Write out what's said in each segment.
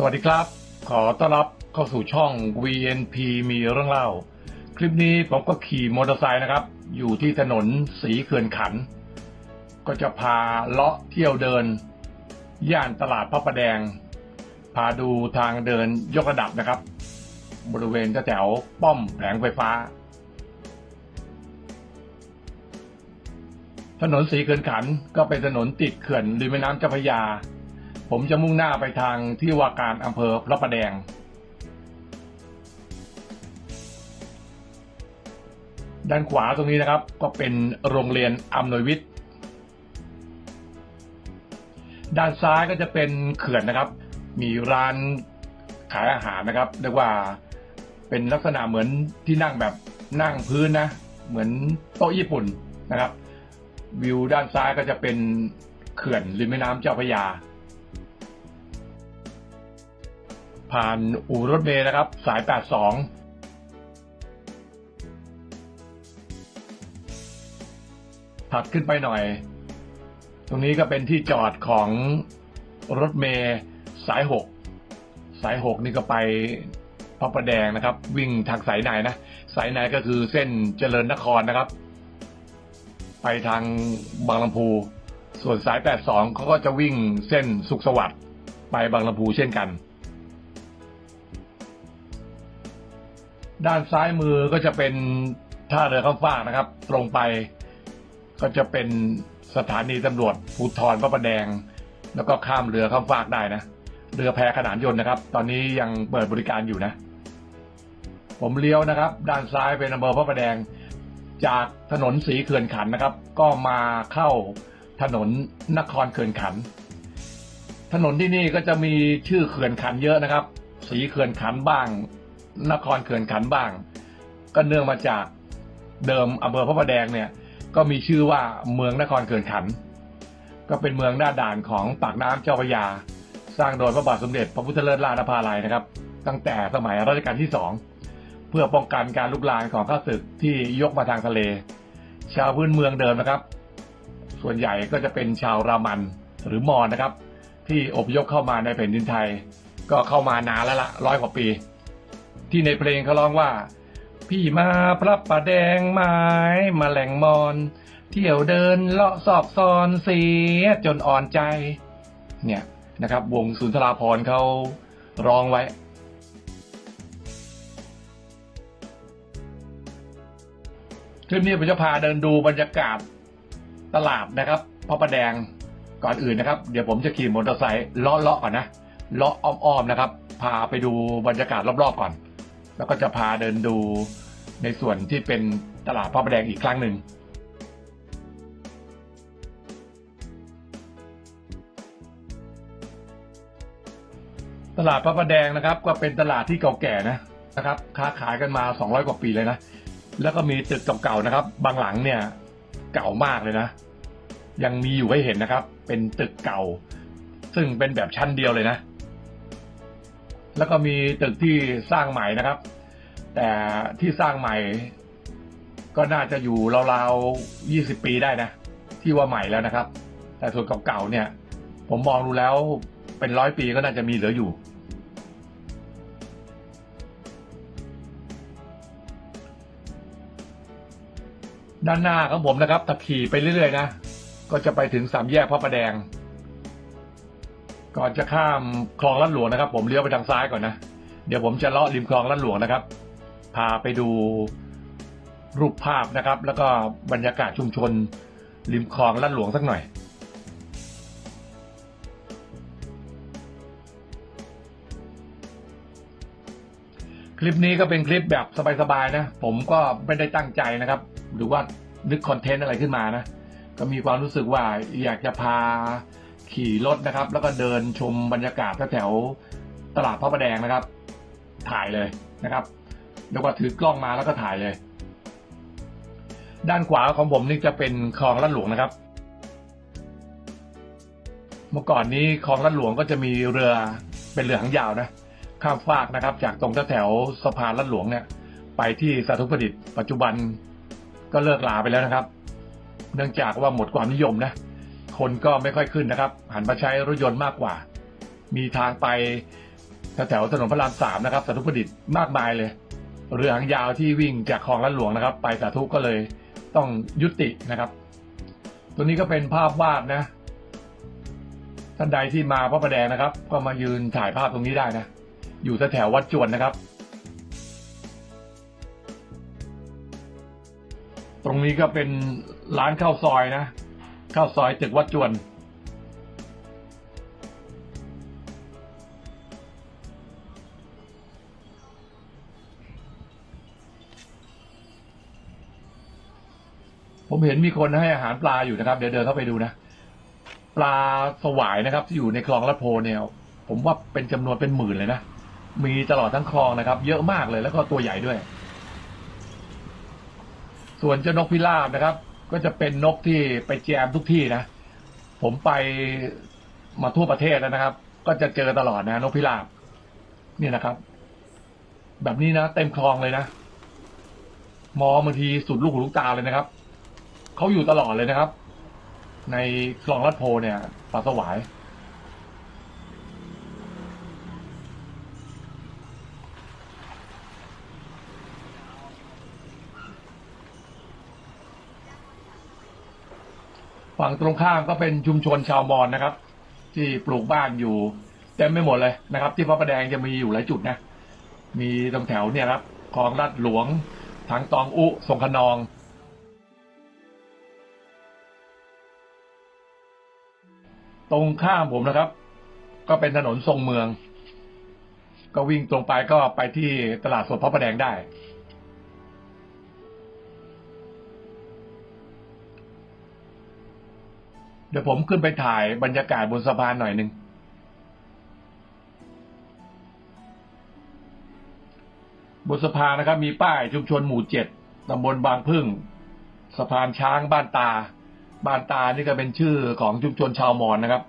สวัสดีครับ ขอต้อนรับเข้าสู่ช่อง VNP มีเรื่องเล่า คลิปนี้ผมก็ขี่มอเตอร์ไซค์นะครับ อยู่ที่ถนนสีเขื่อนขัน ก็จะพาเลาะเที่ยวเดิน ย่านตลาดพระประแดง พาดูทางเดินยกระดับนะครับ บริเวณแถวป้อมแผงไฟฟ้า ถนนสีเขื่อนขันก็เป็นถนนติดเขื่อนริมแม่น้ำเจ้าพระยา ผมจะมุ่งหน้าไปทางที่ว่าการอำเภอพระประแดง ด้านขวาตรงนี้นะครับก็เป็นโรงเรียนอำนวยวิทย์ ด้านซ้ายก็จะเป็นเขื่อนนะครับ มีร้านขายอาหารนะครับเรียกว่าเป็นลักษณะเหมือนที่นั่งแบบนั่งพื้นนะ เหมือนโต๊ะญี่ปุ่นนะครับ วิวด้านซ้ายก็จะเป็นเขื่อนริมแม่น้ำเจ้าพระยา ผ่านอู่รถเมล์นะครับ สาย 82ถัดขึ้นไปหน่อย ตรงนี้ก็เป็นที่จอดของรถเมล์สาย6สาย6นี่ก็ไปพระประแดงนะครับ วิ่งทางสายในนะ สายในก็คือเส้นเจริญนครนะครับ ไปทางบางลำพู ส่วนสาย 82เขาก็จะวิ่งเส้นสุขสวัสดิ์ไปบางลำพูเช่นกัน ด้านซ้ายมือก็จะเป็นท่าเรือข้ามฟากนะครับ ตรงไปก็จะเป็นสถานีตำรวจภูธรพระประแดง แล้วก็ข้ามเรือข้ามฟากได้นะ เรือแพขนานยนต์นะครับ ตอนนี้ยังเปิดบริการอยู่นะ ผมเลี้ยวนะครับ ด้านซ้ายเป็นอำเภอพระประแดง จากถนนสีเขื่อนขันนะครับ ก็มาเข้าถนนนครเขื่อนขัน ถนนที่นี่ก็จะมีชื่อเขื่อนขันเยอะนะครับ สีเขื่อนขันบ้าง นครเขื่อนขันบ้าง ก็เนื่องมาจากเดิมอำเภอพระประแดงเนี่ย ก็มีชื่อว่าเมืองนครเขื่อนขัน ก็เป็นเมืองหน้าด่านของปากน้ำเจ้าพระยา สร้างโดยพระบาทสมเด็จพระพุทธเลิศราชนภาลัยนะครับ ตั้งแต่สมัยรัชกาลที่สองเพื่อป้องกันการลุกลามของข้าศึกที่ยกมาทางทะเล ชาวพื้นเมืองเดิมนะครับ ส่วนใหญ่ก็จะเป็นชาวรามันหรือมอญนะครับ ที่อพยพเข้ามาในแผ่นดินไทย ก็เข้ามานานแล้วละร้อยกว่าปี ที่ในเพลงเขาร้องว่า พี่มาพระประแดงไม้มาแหล่งมอน เที่ยวเดินเลาะซอกซอนเสียจนอ่อนใจ เนี่ยนะครับ วงสุนทราพรเขาร้องไว้คลิปนี้ผมจะพาเดินดูบรรยากาศตลาดนะครับพระประแดงก่อนอื่นนะครับ เดี๋ยวผมจะขี่มอเตอร์ไซค์เลาะเลาะก่อนนะเลาะอ้อมๆนะครับ พาไปดูบรรยากาศรอบๆก่อน แล้วก็จะพาเดินดูในส่วนที่เป็นตลาดพระประแดงอีกครั้งหนึ่งตลาดพระประแดงนะครับ ก็เป็นตลาดที่เก่าแก่นะนะครับ ค้าขายกันมา 200 กว่าปีเลยนะ แล้วก็มีตึกเก่าๆนะครับ บางหลังเนี่ยเก่ามากเลยนะ ยังมีอยู่ให้เห็นนะครับ เป็นตึกเก่า ซึ่งเป็นแบบชั้นเดียวเลยนะ แล้วก็มีตึกที่สร้างใหม่นะครับ แต่ที่สร้างใหม่ ก็น่าจะอยู่ราวๆ20ปีได้นะ ที่ว่าใหม่แล้วนะครับ แต่ส่วนเก่าๆเนี่ย ผมมองดูแล้วเป็นร้อยปีก็น่าจะมีเหลืออยู่ ด้านหน้าของผมนะครับถ้าขี่ไปเรื่อยๆนะก็จะไปถึงสามแยกพระประแดง ก่อนจะข้ามคลองลัดหลวงนะครับ ผมเลี้ยวไปทางซ้ายก่อนนะ เดี๋ยวผมจะเลาะริมคลองลัดหลวงนะครับ พาไปดูรูปภาพนะครับ แล้วก็บรรยากาศชุมชน ริมคลองลัดหลวงสักหน่อย คลิปนี้ก็เป็นคลิปแบบสบายๆนะ ผมก็ไม่ได้ตั้งใจนะครับ หรือว่านึกคอนเทนต์อะไรขึ้นมานะ ก็มีความรู้สึกว่าอยากจะพา ขี่รถนะครับ แล้วก็เดินชมบรรยากาศแถวตลาดพระประแดงนะครับ ถ่ายเลยนะครับเรียกว่าถือกล้องมาแล้วก็ถ่ายเลย ด้านขวาของผมนี่จะเป็นคลองลัดหลวงนะครับ เมื่อก่อนนี้คลองลัดหลวงก็จะมีเรือเป็นเรือหางยาวนะข้ามฟากนะครับ จากตรงแถวสะพานลัดหลวงเนี่ย ไปที่สาธุประดิษฐ์ปัจจุบันก็เลิกลาไปแล้วนะครับ เนื่องจากว่าหมดความนิยมนะ คนก็ไม่ค่อยขึ้นนะครับ หันมาใช้รถยนต์มากกว่า มีทางไปแถวถนนพระรามสามนะครับสาธุประดิษฐ์มากมายเลย เรือหางยาวที่วิ่งจากคลองลัดหลวงนะครับ ไปสาธุก็เลยต้องยุตินะครับ ตัวนี้ก็เป็นภาพวาดนะ ท่านใดที่มาพระประแดงนะครับ ก็มายืนถ่ายภาพตรงนี้ได้นะ อยู่แถววัดจวนนะครับ ตรงนี้ก็เป็นร้านข้าวซอยนะ ข้าวซอยตึกวัดจวน ผมเห็นมีคนให้อาหารปลาอยู่นะครับ เดี๋ยวเดินเข้าไปดูนะ ปลาสวายนะครับ ที่อยู่ในคลองลัดโพเนี่ยผมว่าเป็นจำนวนเป็นหมื่นเลยนะ มีตลอดทั้งคลองนะครับ เยอะมากเลยแล้วก็ตัวใหญ่ด้วย ส่วนเจ้านกพิราบนะครับ ก็จะเป็นนกที่ไปแจมทุกที่นะ ผมไปมาทั่วประเทศแล้วนะครับ ก็จะเจอตลอดนะนกพิราบนี่นะครับ แบบนี้นะเต็มคลองเลยนะมองบางทีสุดลูกหูลูกตาเลยนะครับเขาอยู่ตลอดเลยนะครับ ในคลองลัดโพเนี่ยปลาสวาย ฝั่งตรงข้ามก็เป็นชุมชนชาวมอญนะครับ ที่ปลูกบ้านอยู่เต็มไม่หมดเลยนะครับ ที่พระประแดงจะมีอยู่หลายจุดนะ มีตรงแถวเนี่ยครับคลองลัดหลวงทางตองอุสงขนองตรงข้ามผมนะครับ ก็เป็นถนนทรงเมือง ก็วิ่งตรงไปก็ไปที่ตลาดสดพระประแดงได้ เดี๋ยวผมขึ้นไปถ่ายบรรยากาศบนสะพานหน่อยหนึ่งบนสะพานนะครับ มีป้ายชุมชนหมู่เจ็ดตำบลบางพึ่ง สะพานช้างบ้านตา บ้านตานี่ก็เป็นชื่อของชุมชนชาวมอญนะครับ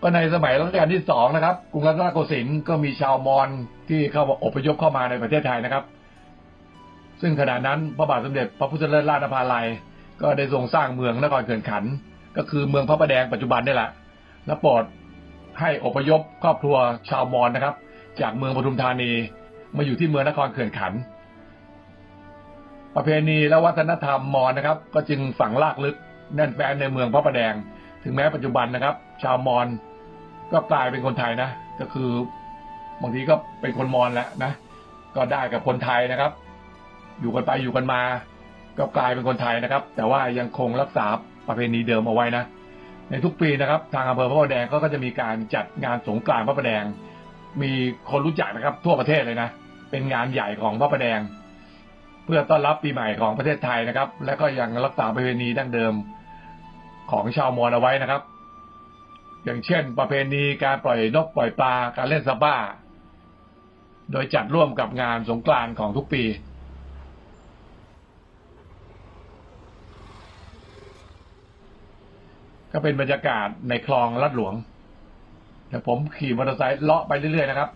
ก็ในสมัยรัชกาลที่สองนะครับกรุงรัตนโกสินทร์ก็มีชาวมอญที่เข้ามาอพยพเข้ามาในประเทศไทยนะครับ ซึ่งขณะนั้นพระบาทสมเด็จพระพุทธเลิศราชนภาลัย ก็ได้ทรงสร้างเมืองนครเขื่อนขัน ก็คือเมืองพระประแดงปัจจุบันนี่แหละและโปรดให้อพยพครอบครัวชาวมอญนะครับ จากเมืองปทุมธานีมาอยู่ที่เมืองนครเขื่อนขัน ประเพณีและวัฒนธรรมมอญนะครับ ก็จึงฝังลากลึกแน่นแฟ้นในเมืองพระประแดง ถึงแม้ปัจจุบันนะครับ ชาวมอญก็กลายเป็นคนไทยนะ ก็คือบางทีก็เป็นคนมอญแล้วนะ ก็ได้กับคนไทยนะครับ อยู่กันไปอยู่กันมา ก็กลายเป็นคนไทยนะครับ แต่ว่ายังคงรักษาประเพณีเดิมเอาไว้นะ ในทุกปีนะครับ ทางอำเภอพระประแดงก็จะมีการจัดงานสงกรานต์พระประแดง มีคนรู้จักนะครับ ทั่วประเทศเลยนะ เป็นงานใหญ่ของพระประแดง เพื่อต้อนรับปีใหม่ของประเทศไทยนะครับ และก็ยังรักษาประเพณีดั้งเดิมของชาวมอญเอาไว้นะครับ อย่างเช่น ประเพณีการปล่อยนกปล่อยปลาการเล่นซาบ้า โดยจัดร่วมกับงานสงกรานต์ของทุกปี ก็เป็นบรรยากาศในคลองลัดหลวงเดี๋ยวผมขี่มอเตอร์ไซค์เลาะไปเรื่อยๆนะครับ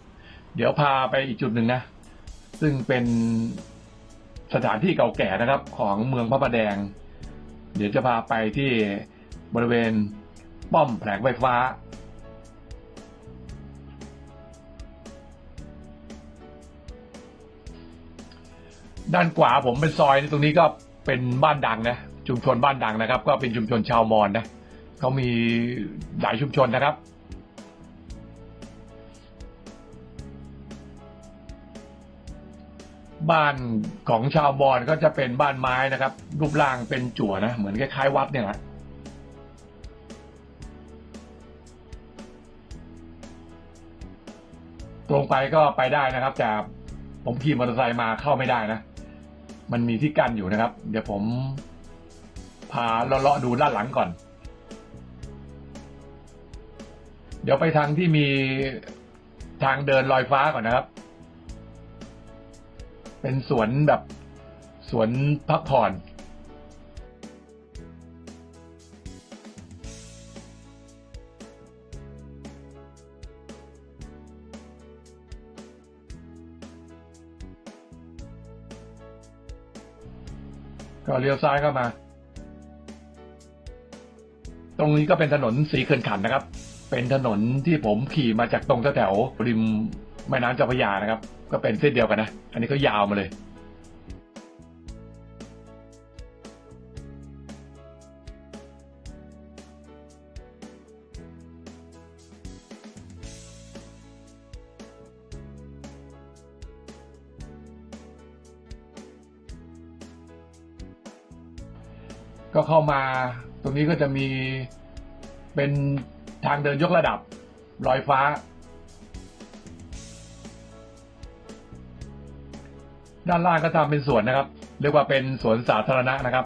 เดี๋ยวพาไปอีกจุดหนึ่งนะ ซึ่งเป็นสถานที่เก่าแก่นะครับ ของเมืองพระประแดง เดี๋ยวจะพาไปที่บริเวณป้อมแผงไฟฟ้า ด้านขวาผมเป็นซอยตรงนี้ก็เป็นบ้านดังนะชุมชนบ้านดังนะครับ ก็เป็นชุมชนชาวมอญนะ เขามีหลายชุมชนนะครับ บ้านของชาวมอญก็จะเป็นบ้านไม้นะครับ รูปร่างเป็นจั่วนะ เหมือนคล้ายๆวัดเนี่ยแหละตรงไปก็ไปได้นะครับ แต่ผมขี่มอเตอร์ไซค์มาเข้าไม่ได้นะ มันมีที่กั้นอยู่นะครับ เดี๋ยวผมพาเลาะๆดูด้านหลังก่อน เดี๋ยวไปทางที่มีทางเดินลอยฟ้าก่อนนะครับ เป็นสวนแบบสวนพักผ่อนก็เลี้ยวซ้ายเข้ามา ตรงนี้ก็เป็นถนนสีเขื่อนขันนะครับ เป็นถนนที่ผมขี่มาจากตรงแถวริมแม่น้ำเจ้าพระยานะครับ ก็เป็นเส้นเดียวกันนะ อันนี้ก็ยาวมาเลย ก็เข้ามาตรงนี้ก็จะมีเป็น ทางเดินยกระดับลอยฟ้า ด้านล่างก็ทำเป็นสวนนะครับ เรียกว่าเป็นสวนสาธารณะนะครับ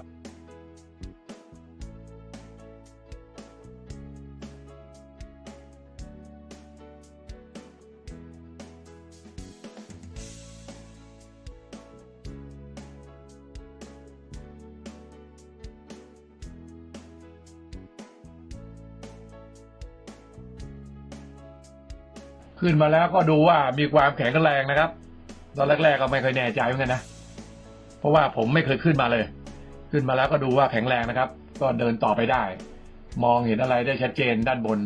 ขึ้นมาแล้วก็ดูว่ามีความแข็งแรงนะครับ ตอนแรกๆก็ไม่เคยแน่ใจเหมือนกันนะ เพราะว่าผมไม่เคยขึ้นมาเลย ขึ้นมาแล้วก็ดูว่าแข็งแรงนะครับ ก็เดินต่อไปได้ มองเห็นอะไรได้ชัดเจนด้านบน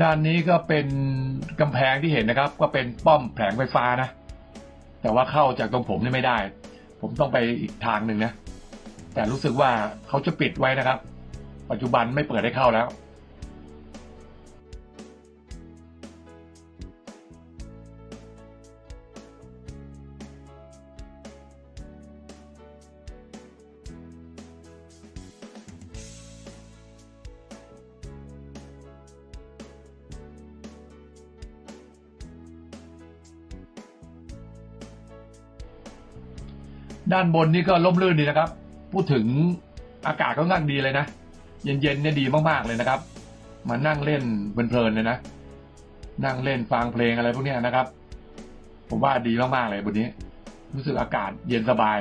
ด้านนี้ก็เป็นกำแพงที่เห็นนะครับ ก็เป็นป้อมแผงไฟฟ้านะ แต่ว่าเข้าจากตรงผมนี่ไม่ได้ ผมต้องไปอีกทางหนึ่งนะ แต่รู้สึกว่าเขาจะปิดไว้นะครับ ปัจจุบันไม่เปิดให้เข้าแล้ว ด้านบนนี่ก็ร่มรื่นดีนะครับ พูดถึงอากาศก็นั่งดีเลยนะ เย็นๆเนี่ยดีมากๆเลยนะครับ มานั่งเล่นเพลินๆเลยนะ นั่งเล่นฟังเพลงอะไรพวกนี้นะครับ ผมว่าดีมากๆเลยบนนี้ รู้สึกอากาศเย็นสบาย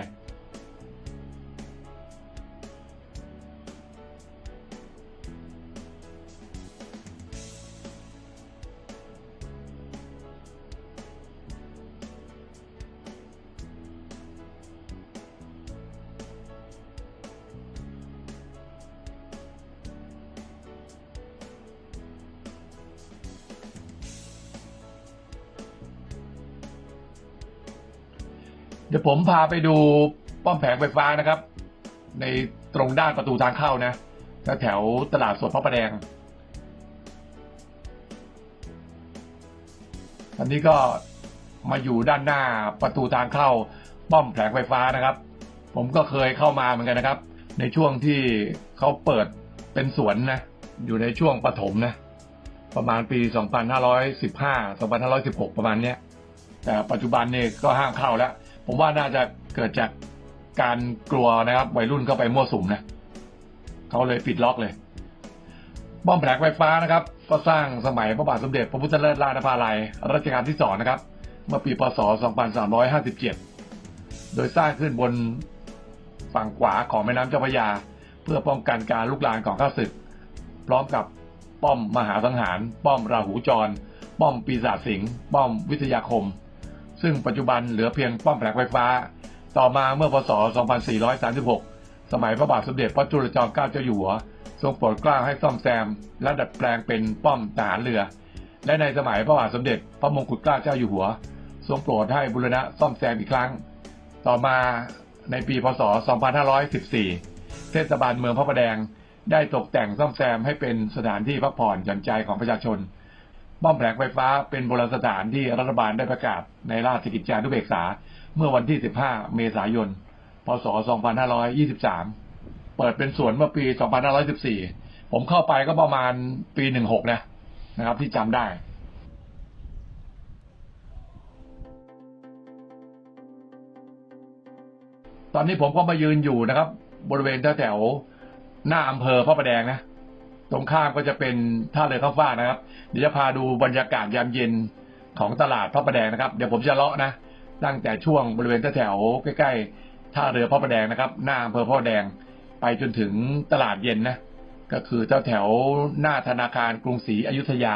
ยวผมพาไปดูป้อมแผงไฟฟ้านะครับ ในตรงด้านประตูทางเข้านะแถวตลาดสดพระประแดงอันนี้ก็มาอยู่ด้านหน้าประตูทางเข้าป้อมแผงไฟฟ้านะครับ ผมก็เคยเข้ามาเหมือนกันนะครับ ในช่วงที่เขาเปิดเป็นสวนนะ อยู่ในช่วงปฐมนะ ประมาณปี 2515 2516 ประมาณเนี้ย แต่ปัจจุบันนี่ก็ห้ามเข้าแล้ว ผมว่าน่าจะเกิดจากการกลัวนะครับ วัยรุ่นเข้าไปมั่วสุมนะเขาเลยปิดล็อกเลยป้อมแผงไฟฟ้านะครับ ก็สร้างสมัยพระบาทสมเด็จพระพุทธเลิศราชนภาลัยรัชกาลที่สองนะครับ เมื่อปีพศ 2357 โดยสร้างขึ้นบนฝั่งขวาของแม่น้ำเจ้าพระยา เพื่อป้องกันการลุกลามของข้าศึก พร้อมกับป้อมมหาสังหาร ป้อมราหูจร ป้อมปีศาจสิงห์ป้อมวิทยาคม ซึ่งปัจจุบันเหลือเพียงป้อมแผงไฟฟ้า ต่อมาเมื่อพศ 2436 สมัยพระบาทสมเด็จพระจุลจอมเกล้าเจ้าอยู่หัว ทรงโปรดเกล้าให้ซ่อมแซม และดัดแปลงเป็นป้อมทหารเรือ และในสมัยพระบาทสมเด็จพระมงกุฎเกล้าเจ้าอยู่หัว ทรงโปรดให้บูรณะซ่อมแซมอีกครั้ง ต่อมาในปีพศ 2514 เทศบาลเมืองพระประแดงได้ตกแต่งซ่อมแซมให้เป็นสถานที่พักผ่อนหย่อนใจของประชาชน ป้อมแผงไฟฟ้าเป็นโบราณสถานที่รัฐบาลได้ประกาศในราชกิจจานุเบกษา เมื่อวันที่ 15 เมษายน พศ 2523 เปิดเป็นสวนเมื่อปี 2514 ผมเข้าไปก็ประมาณปี 16 นะนะครับ ที่จำได้ตอนนี้ผมก็มายืนอยู่นะครับ บริเวณแถวหน้าอำเภอพระประแดงนะ ตรงข้ามก็จะเป็นท่าเรือข้าวฟ้านะครับ เดี๋ยวจะพาดูบรรยากาศยามเย็นของตลาดพระประแดงนะครับ เดี๋ยวผมจะเลาะนะ ตั้งแต่ช่วงบริเวณแถวใกล้ๆท่าเรือพระประแดงนะครับ หน้าอำเภอพระประแดงไปจนถึงตลาดเย็นนะ ก็คือเจ้าแถวหน้าธนาคารกรุงศรีอยุธยา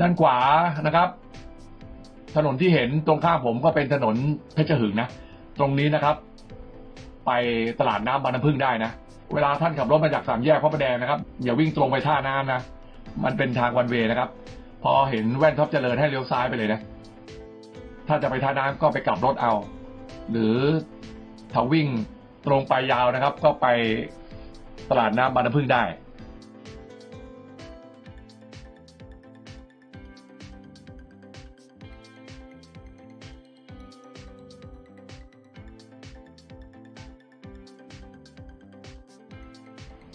ด้านขวานะครับ ถนนที่เห็นตรงข้ามผมก็เป็นถนนเพชรหึงนะ ตรงนี้นะครับ ไปตลาดน้ำบางน้ำพึ่งได้นะ เวลาท่านขับรถมาจากสามแยกพระประแดงนะครับ อย่าวิ่งตรงไปท่าน้ำนะ มันเป็นทางวันเวนะครับ พอเห็นแว่นท็อปเจริญให้เลี้ยวซ้ายไปเลยนะ ถ้าจะไปท่าน้ำก็ไปกลับรถเอา หรือถ้าวิ่งตรงไปยาวนะครับ ก็ไปตลาดน้ำบางน้ำพึ่งได้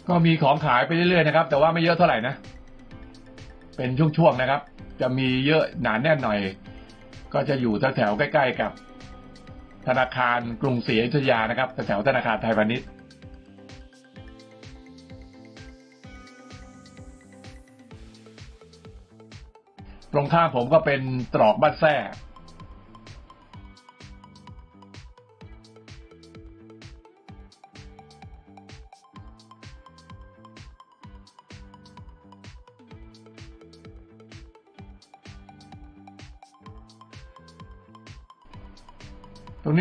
ก็มีของขายไปเรื่อยๆนะครับ แต่ว่าไม่เยอะเท่าไหร่นะ เป็นช่วงๆนะครับ จะมีเยอะหนาแน่นหน่อย ก็จะอยู่แถวๆใกล้ ๆ กับ ธนาคารกรุงศรีอยุธยานะครับแถวธนาคารไทยพาณิชย์ตรงข้ามผมก็เป็นตรอกบ้านแท้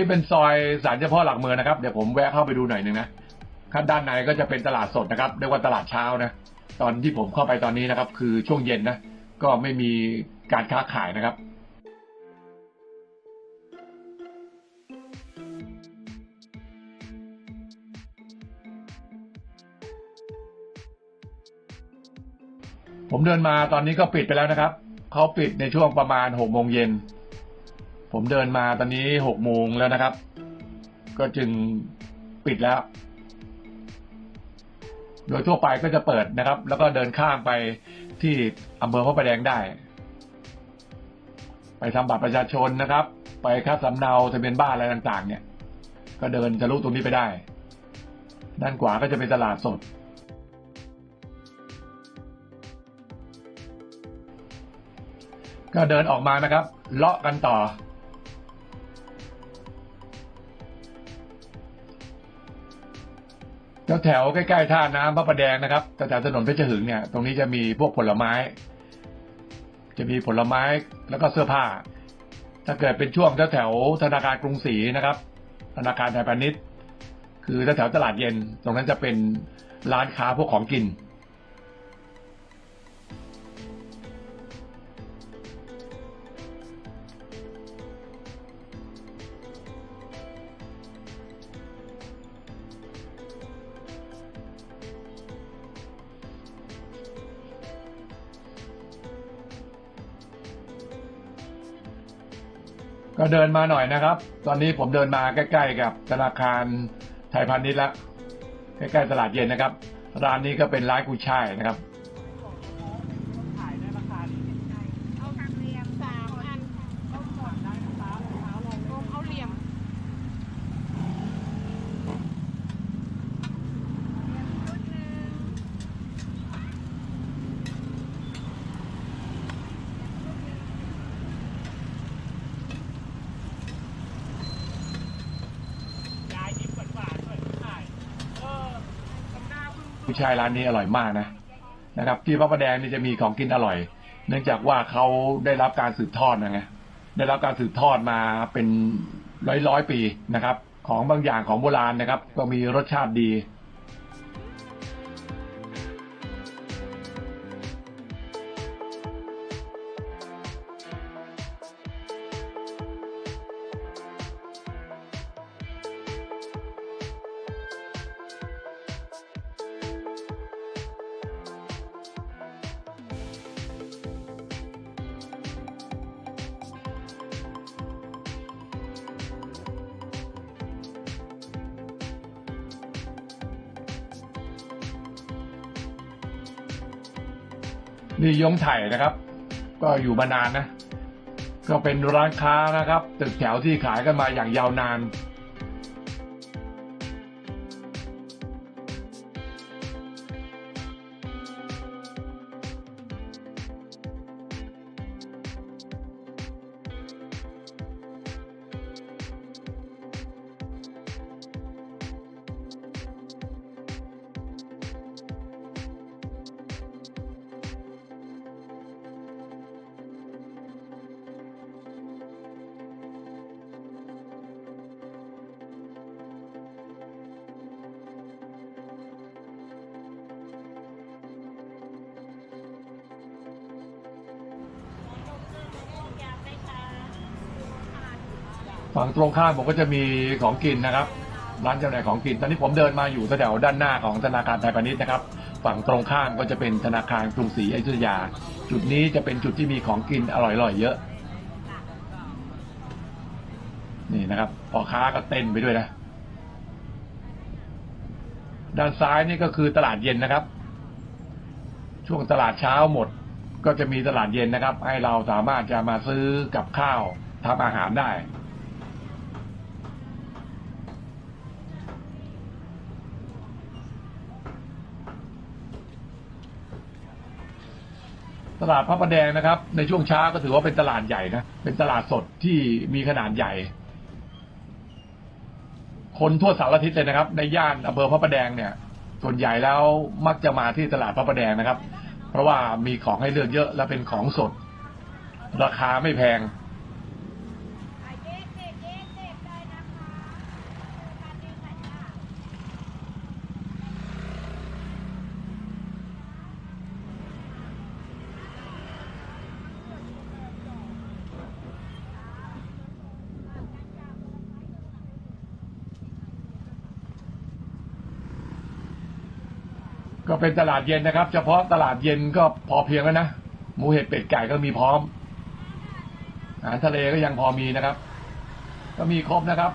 นี้เป็นซอยสารเจ้าพ่อหลักเมืองนะครับ เดี๋ยวผมแวะเข้าไปดูหน่อยหนึ่งนะข้างด้านในก็จะเป็นตลาดสดนะครับเรียกว่าตลาดเช้านะ ตอนที่ผมเข้าไปตอนนี้นะครับ คือช่วงเย็นนะ ก็ไม่มีการค้าขายนะครับผมเดินมาตอนนี้ก็ปิดไปแล้วนะครับ เขาปิดในช่วงประมาณหกโมงเย็น ผมเดินมาตอนนี้หกโมงแล้วนะครับ ก็จึงปิดแล้ว โดยทั่วไปก็จะเปิดนะครับ แล้วก็เดินข้ามไปที่อำเภอพระประแดงได้ ไปทำบัตรประชาชนนะครับ ไปค่าสำเนาทะเบียนบ้านอะไรต่าง ๆ เนี่ย ก็เดินจะลุตรงนี้ไปได้ ด้านขวาก็จะเป็นตลาดสดก็เดินออกมานะครับ เลาะกันต่อ แถวๆใกล้ๆท่าน้ำพระประแดงนะครับแถวถนนเพชรหึงเนี่ยตรงนี้จะมีพวกผลไม้ จะมีผลไม้แล้วก็เสื้อผ้า ถ้าเกิดเป็นช่วงแถวแถวธนาคารกรุงศรีนะครับ ธนาคารไทยพาณิชย์ คือแถวแถวตลาดเย็น ตรงนั้นจะเป็นร้านค้าพวกของกิน ก็เดินมาหน่อยนะครับ ตอนนี้ผมเดินมาใกล้ ๆ กับธนาคารไทยพาณิชย์ละใกล้ๆตลาดเย็นนะครับ ร้านนี้ก็เป็นร้านกุยช่ายนะครับ ขายได้ราคาดี เอาทางเรียมสามอัน ต้มก่อนได้นะคะรองเท้าลง รวมเอาเหลี่ยมเหลี่ยมชุดหนึ่ง ยายยิ้มหวานๆหน่อยขายเออทำหน้าพึ่ง กุยช่ายร้านนี้อร่อยมากนะนะครับ ที่พระประแดงนี่จะมีของกินอร่อย เนื่องจากว่าเขาได้รับการสืบทอดนะไงได้รับการสืบทอดมาเป็นร้อยร้อยปีนะครับ ของบางอย่างของโบราณนะครับ ก็มีรสชาติดี นี่ยงไถ่นะครับ ก็อยู่มานานนะ ก็เป็นร้านค้านะครับ ตึกแถวที่ขายกันมาอย่างยาวนาน ฝั่งตรงข้ามผมก็จะมีของกินนะครับ ร้านจำหน่ายของกิน ตอนนี้ผมเดินมาอยู่แถวด้านหน้าของธนาคารไทยพาณิชย์นะครับ ฝั่งตรงข้ามก็จะเป็นธนาคารกรุงศรีอยุธยา จุดนี้จะเป็นจุดที่มีของกินอร่อยๆเยอะ นี่นะครับพ่อค้าก็เต้นไปด้วยนะ ด้านซ้ายนี่ก็คือตลาดเย็นนะครับ ช่วงตลาดเช้าหมด ก็จะมีตลาดเย็นนะครับ ให้เราสามารถจะมาซื้อกับข้าวทำอาหารได้ ตลาดพระประแดงนะครับ ในช่วงเช้าก็ถือว่าเป็นตลาดใหญ่นะเป็นตลาดสดที่มีขนาดใหญ่ คนทั่วสารทิศเลยนะครับ ในย่านอำเภอพระประแดงเนี่ย ส่วนใหญ่แล้วมักจะมาที่ตลาดพระประแดงนะครับ เพราะว่ามีของให้เลือกเยอะและเป็นของสด ราคาไม่แพง เจ๊เจ๊เจ๊เจ๊ได้นะคะการเจ๊ไข่จ้า ก็ เป็นตลาดเย็นนะครับ เฉพาะตลาดเย็นก็พอเพียงแล้วนะ หมูเห็ดเป็ดไก่ก็มีพร้อม อาหารทะเลก็ยังพอมีนะครับ ก็มีครบนะครับ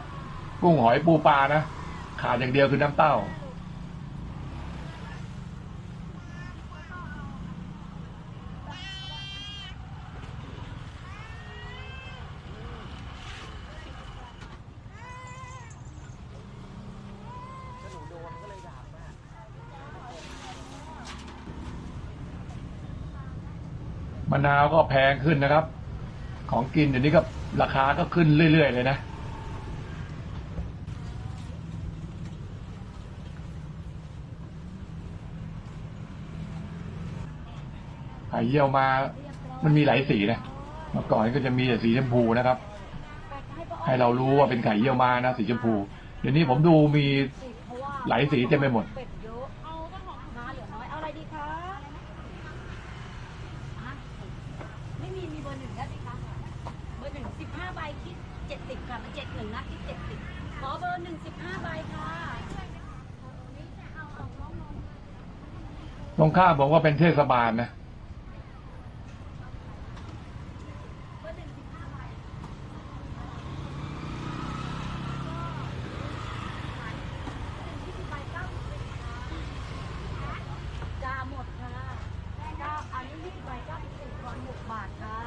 กุ้งหอยปูปลานะ ขาดอย่างเดียวคือน้ำเต้าะนาวก็แพงขึ้นนะครับ ของกินเดี๋ยวนี้ก็ราคาก็ขึ้นเรื่อย ๆ เลยนะ ไข่เยี่ยวมา มันมีหลายสีนะเมื่อก่อนก็จะมีแต่สีชมพูนะครับ ให้เรารู้ว่าเป็นไข่เยี่ยวมานะสีชมพู เดี๋ยวนี้ผมดูมีหลายสีเต็มไปหมด เป็ดเยอะเอาก็ของมาเหลือน้อย เอาอะไรดีคะอะไม่มี มีเบอร์หนึ่งได้ไหมคะ เบอร์หนึ่งสิบห้าใบคิดเจ็ดสิบค่ะ มันเจ็ดหนึ่งนะคิดเจ็ดสิบขอเบอร์หนึ่งสิบห้าใบค่ะ ตรงข้าบอกว่าเป็นเทศบาลนะ จ้าหมดค่ะจ้าอันนี้ยี่สิบใบเก้าสิบสี่ก่อนหกบาทค่ะ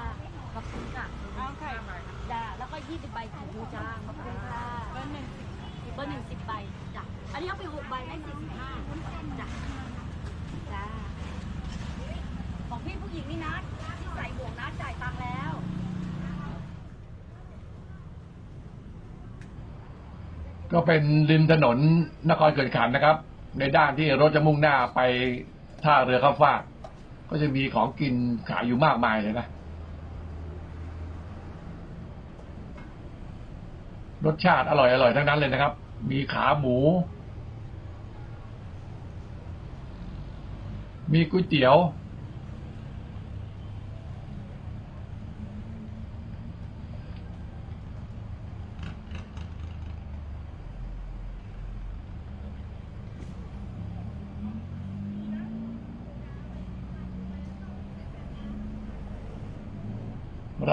ขอบคุณค่ะเอาไข่มาจ้า แล้วก็ยี่สิบใบถึงดูจ้า ขอบคุณค่ะ เบอร์หนึ่งเบอร์หนึ่งสิบใบจ้ะ อันนี้เอาไปหกใบได้สี่สิบห้าจ้ะ จ้า ของพี่ผู้หญิงนี่นะที่ใส่หมวกนะจ่ายตังค์แล้ว ก็เป็นริมถนนนครเกิดขันนะครับ ในด้านที่รถจะมุ่งหน้าไปท่าเรือข้ามฟากก็จะมีของกินขายอยู่มากมายเลยนะ รสชาติอร่อยอร่อยทั้งนั้นเลยนะครับ มีขาหมู มีก๋วยเตี๋ยว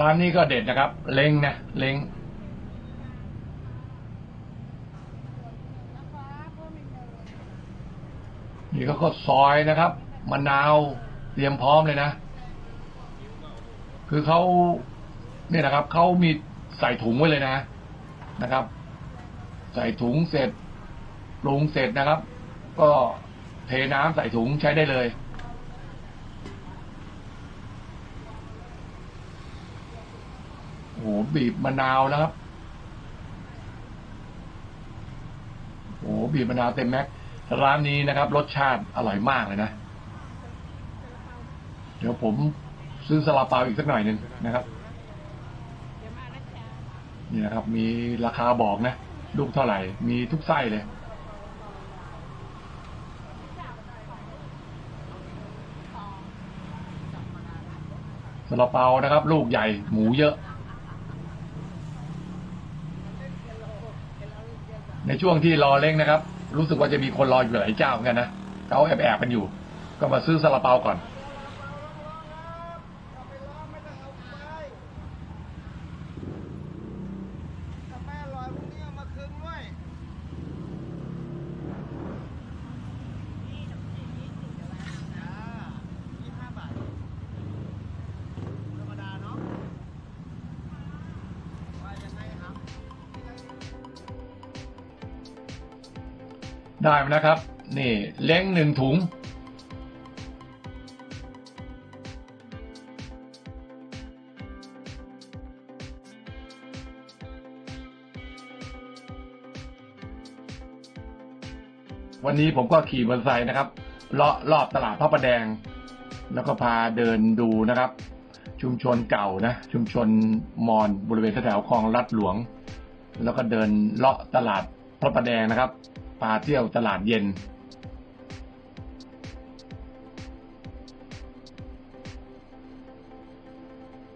ร้านนี้ก็เด็ดนะครับ เล้งนะ เล้งนี่ก็ก็ซอยนะครับมะนาวเตรียมพร้อมเลยนะ คือเขาเนี่ยนะครับเขามีใส่ถุงไว้เลยนะนะครับ ใส่ถุงเสร็จปรุงเสร็จนะครับ ก็เทน้ำใส่ถุงใช้ได้เลย โอ้โห บีบมะนาวนะครับโอ้โหบีบมะนาวเต็มแม็กซ์ร้านนี้นะครับ รสชาติอร่อยมากเลยนะ เดี๋ยวผมซื้อซาลาเปาอีกสักหน่อยหนึ่งนะครับนี่นะครับ มีราคาบอกนะลูกเท่าไหร่ มีทุกไส้เลยซาลาเปานะครับ ลูกใหญ่หมูเยอะ ในช่วงที่รอเล้งนะครับ รู้สึกว่าจะมีคนรออยู่หลายเจ้าเหมือนกันนะเขาแอบแอบกันอยู่ ก็มาซื้อซาลาเปาก่อน ได้มานะครับ นี่เล้งหนึ่งถุง วันนี้ผมก็ขี่มอเตอร์ไซค์นะครับเลาะรอบตลาดพระประแดง แล้วก็พาเดินดูนะครับ ชุมชนเก่านะ ชุมชนมอญบริเวณแถวคลองลัดหลวง แล้วก็เดินเลาะตลาดพระประแดงนะครับ พาเที่ยวตลาดเย็น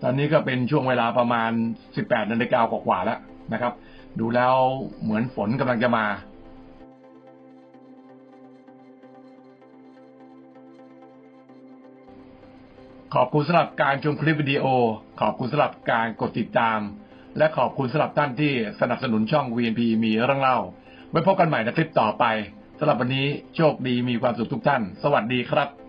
ตอนนี้ก็เป็นช่วงเวลาประมาณ 18นาฬิกากว่าๆแล้วนะครับ ดูแล้วเหมือนฝนกำลังจะมาขอบคุณสำหรับการชมคลิปวิดีโอ ขอบคุณสำหรับการกดติดตาม และขอบคุณสำหรับท่านที่สนับสนุนช่อง VNP มีเรื่องเล่า ไว้พบกันใหม่ในคลิปต่อไปสำหรับวันนี้โชคดีมีความสุขทุกท่าน สวัสดีครับ